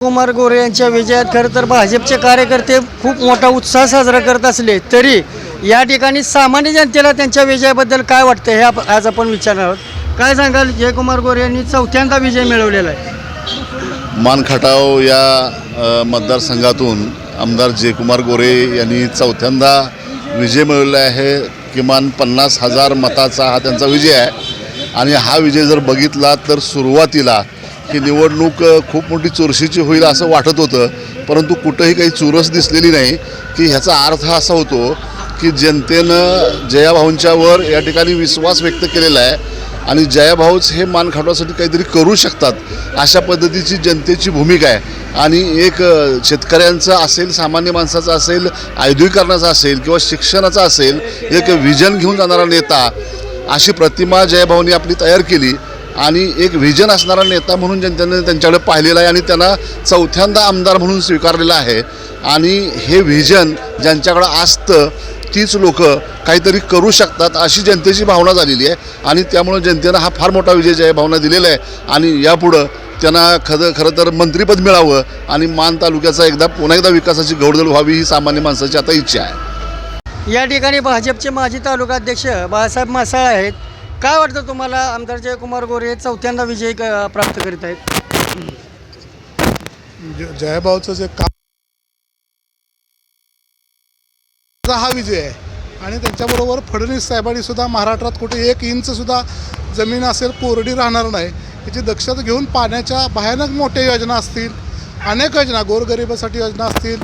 कुमार गोरे यांच्या विजयात खरं तर भाजपचे कार्यकर्ते खूप मोठा उत्साह साजरा करत असले तरी या ठिकाणी सामान्य जनतेला त्यांच्या विजयाबद्दल काय वाटतं हे आप- आज आपण विचारणार आहोत. काय सांगाल? जयकुमार गोरे यांनी चौथ्यांदा विजय मिळवलेला आहे. मानखटाव या मतदारसंघातून आमदार जयकुमार गोरे यांनी चौथ्यांदा विजय मिळवला आहे. किमान पन्नास हजार मताचा हा त्यांचा विजय आहे. आणि हा विजय जर बघितला तर सुरुवातीला ही निवडणूक खूप मोठी चुरशीची होईल असं वाटत होतं. परंतु कुठंही काही चुरस दिसलेली नाही. की ह्याचा अर्थ असा होतो की जनतेनं जयाभाऊंच्यावर या ठिकाणी विश्वास व्यक्त केलेला आहे. आणि जयाभाऊच हे मान खाटवासाठी काहीतरी करू शकतात अशा पद्धतीची जनतेची भूमिका आहे. आणि एक शेतकऱ्यांचं असेल सामान्य माणसाचं असेल औद्योगिकरणाचा असेल किंवा शिक्षणाचा असेल एक व्हिजन घेऊन जाणारा नेता अशी प्रतिमा जयभाऊनी आपली तयार केली आणि एक व्हिजन असणारा नेता म्हणून जनतेने त्यांच्याकडे पाहिलेला आहे आणि त्यांना चौथ्यांदा आमदार म्हणून स्वीकारलेला आहे. आणि हे व्हिजन ज्यांच्याकडं असतं तीच लोक काहीतरी करू शकतात अशी जनतेची भावना झालेली आहे. आणि त्यामुळं जनतेनं हा फार मोठा विजय जय भावना दिलेला आहे. आणि यापुढं त्यांना खरं खरं तर मंत्रिपद मिळावं आणि मान तालुक्याचा एकदा पुन्हा एकदा विकासाची घौडदळ व्हावी ही सामान्य माणसाची आता इच्छा आहे. या ठिकाणी भाजपचे माजी तालुका अध्यक्ष बाळासाहेब मासाळ आहेत. काय वाटतं तुम्हाला? आमदार जयकुमार गोरे हे चौथ्यांदा विजय क- प्राप्त करीत आहेत. ज- जयभाऊचं जे काम हा विजय आहे? आणि त्यांच्याबरोबर फडणवीस साहेबांनी सुद्धा महाराष्ट्रात कुठे एक इंचसुद्धा जमीन असेल कोरडी राहणार नाही. याची दक्षता घेऊन पाण्याच्या भयानक मोठ्या योजना असतील अनेक योजना गोरगरिबासाठी योजना असतील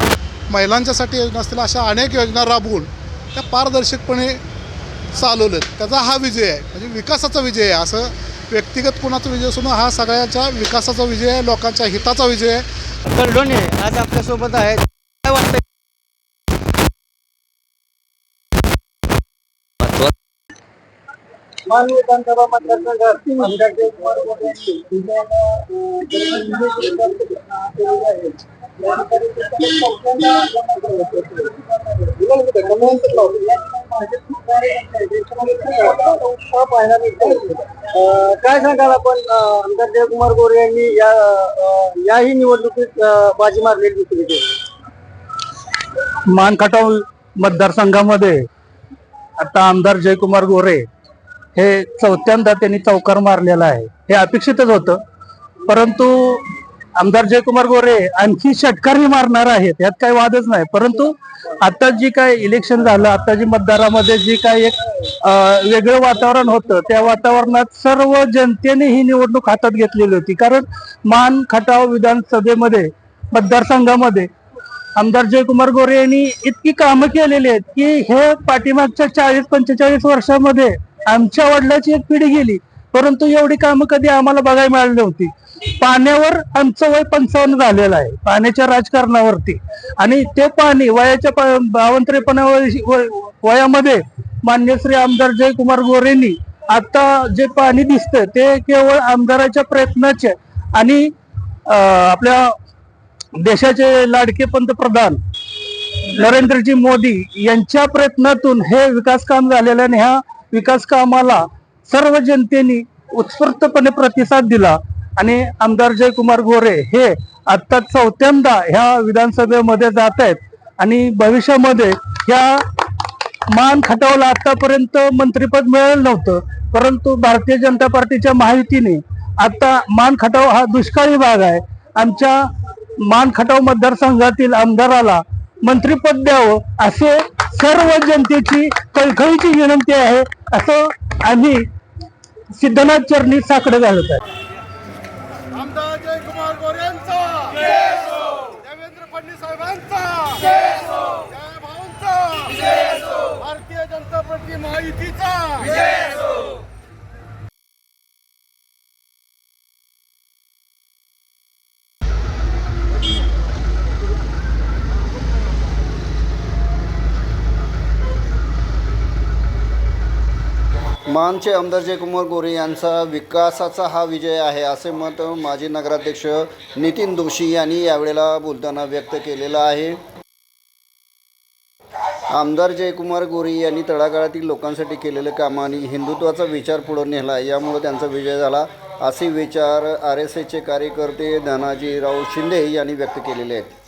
महिलांच्यासाठी योजना असतील अशा अनेक योजना राबवून त्या पारदर्शकपणे चालवलेत. त्याचा हा विजय आहे. म्हणजे विकासाचा विजय आहे. असं व्यक्तिगत कुणाचा विजय असून हा सगळ्यांच्या विकासाचा विजय आहे लोकांच्या हिताचा विजय आहे. कल्लोने आज आपल्यासोबत आहे काय वाटतं मान विधानसभा मतदारसंघात आमदार जयकुमार गोरे यांनी पाहायला काय सांगाल आपण आमदार जयकुमार गोरे यांनी या याही निवडणुकीत बाजी मारलेली दिसली होती. मानखटाव मतदारसंघामध्ये आता आमदार जयकुमार गोरे हे चौथ्यांदा त्यांनी चौकार मारलेला आहे. हे अपेक्षितच होतं. परंतु आमदार जयकुमार गोरे आणखी षटकारही मारणार आहेत यात काही वादच नाही. परंतु आता जी काय इलेक्शन झालं आता जी मतदारामध्ये जी काय एक वेगळं वातावरण होतं त्या वातावरणात सर्व जनतेने ही निवडणूक हातात घेतलेली होती. कारण मान खटाव विधानसभेमध्ये मतदारसंघामध्ये आमदार जयकुमार गोरे यांनी इतकी कामं केलेली आहेत की हे पाठीमागच्या चाळीस पंचेचाळीस वर्षामध्ये आमच्या वडिलाची एक पिढी गेली परंतु एवढी कामं कधी आम्हाला बघायला मिळाली नव्हती. पाण्यावर आमचं वय पंचावन्न झालेलं आहे पाण्याच्या राजकारणावरती. आणि ते पाणी वयाच्या प- त्रेपन्न वयामध्ये मान्य श्री आमदार जयकुमार गोरेंनी आता जे पाणी दिसतं ते केवळ आमदाराच्या प्रयत्नाचे आणि आपल्या देशाचे लाडके पंतप्रधान नरेंद्रजी मोदी यांच्या प्रयत्नातून हे विकास काम झालेलं आणि ह्या विकास कामाला सर्व जनतेने उत्स्फूर्तपणे प्रतिसाद दिला. आणि आमदार जयकुमार गोरे हे आत्ता चौथ्यांदा ह्या विधानसभेमध्ये जात आहेत. आणि भविष्यामध्ये ह्या मान खटावला आतापर्यंत मंत्रिपद मिळालं नव्हतं. परंतु भारतीय जनता पार्टीच्या महायुतीने आता मान खटाव हा दुष्काळी भाग आहे. आमच्या मान खटाव मतदारसंघातील आमदाराला मंत्रिपद द्यावं असे सर्व जनतेची कळकळीची विनंती आहे. असं आम्ही सिद्धनाथ चरणी साकडं घालत आहे. आमदार जयकुमार गोरे यांचा. देवेंद्र फडणवीस साहेबांचा. जय भाऊंचा. भारतीय जनता पार्टी महायुतीचा. मानचे आमदार जयकुमार गोरे यांचा विकासाचा हा विजय आहे असे मत माजी नगराध्यक्ष नितीन जोशी यांनी यावेळेला बोलताना व्यक्त केलेलं आहे. आमदार जयकुमार गोरे यांनी तळागाळातील लोकांसाठी केलेलं काम आणि हिंदुत्वाचा विचार पुढे नेला यामुळे त्यांचा विजय झाला असे विचार आर एस एसचे कार्यकर्ते धनाजीराव शिंदे यांनी व्यक्त केलेले आहेत.